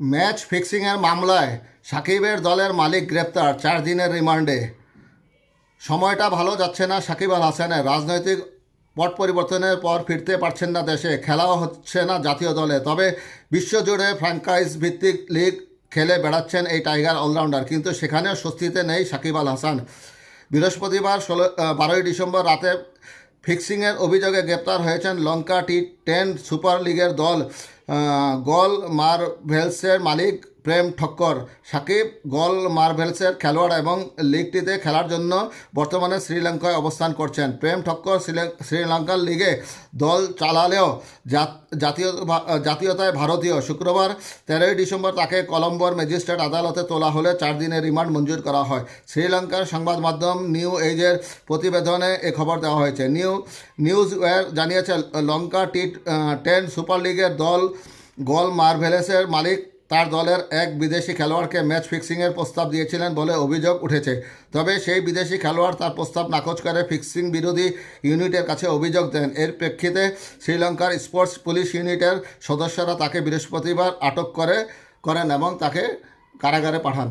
Match ফিক্সিংয়ের মামলায় সাকিবের দলের মালিক গ্রেপ্তার, চার দিনের রিমান্ডে। সময়টা ভালো যাচ্ছে না সাকিব আল হাসানের। রাজনৈতিক পট পরিবর্তনের পর ফিরতে পারছেন না দেশে। খেলাও হচ্ছে না জাতীয় দলে। তবে বিশ্বজুড়ে ফ্র্যাঞ্চাইজ ভিত্তিক লিগ খেলে বেড়াচ্ছেন এই টাইগার অলরাউন্ডার। কিন্তু সেখানেও স্বস্তিতে নেই সাকিব আল হাসান। বৃহস্পতিবার ষোলো বারোই ডিসেম্বর রাতে ফিক্সিংয়ের অভিযোগে গ্রেপ্তার হয়েছেন লঙ্কা টি টেন সুপার লিগের দল গল মারভেলসের মালিক প্রেম ঠক্কর। সাকিব গল মারভেলসের খেলোয়াড় এবং লিগটিতে খেলার জন্য বর্তমানে শ্রীলঙ্কায় অবস্থান করছেন। প্রেম ঠক্কর শ্রীলং- শ্রীলঙ্কার লিগে দল চালালেও জাতীয় জাতীয়তায় ভারতীয়। শুক্রবার তেরোই ডিসেম্বর তাকে কলম্বোর ম্যাজিস্ট্রেট আদালতে তোলা হলে চার দিনের রিমান্ড মঞ্জুর করা হয়। শ্রীলঙ্কার সংবাদ মাধ্যম নিউ এজের প্রতিবেদনে এ খবর দেওয়া হয়েছে। নিউ নিউজ ওয়্যার জানিয়েছে, লঙ্কা টি টেন সুপার লিগের দল, গল মার্ভেলেসের মালিক। তার দলের এক বিদেশি খেলোয়াড়কে ম্যাচ ফিক্সিংয়ের প্রস্তাব দিয়েছিলেন বলে অভিযোগ উঠেছে। তবে সেই বিদেশি খেলোয়াড় তার প্রস্তাব নাকচ করে ফিক্সিং বিরোধী ইউনিটের কাছে অভিযোগ দেন। এর প্রেক্ষিতে শ্রীলঙ্কার স্পোর্টস পুলিশ ইউনিটের সদস্যরা তাকে বৃহস্পতিবার আটক করে, করেন এবং তাকে কারাগারে পাঠান।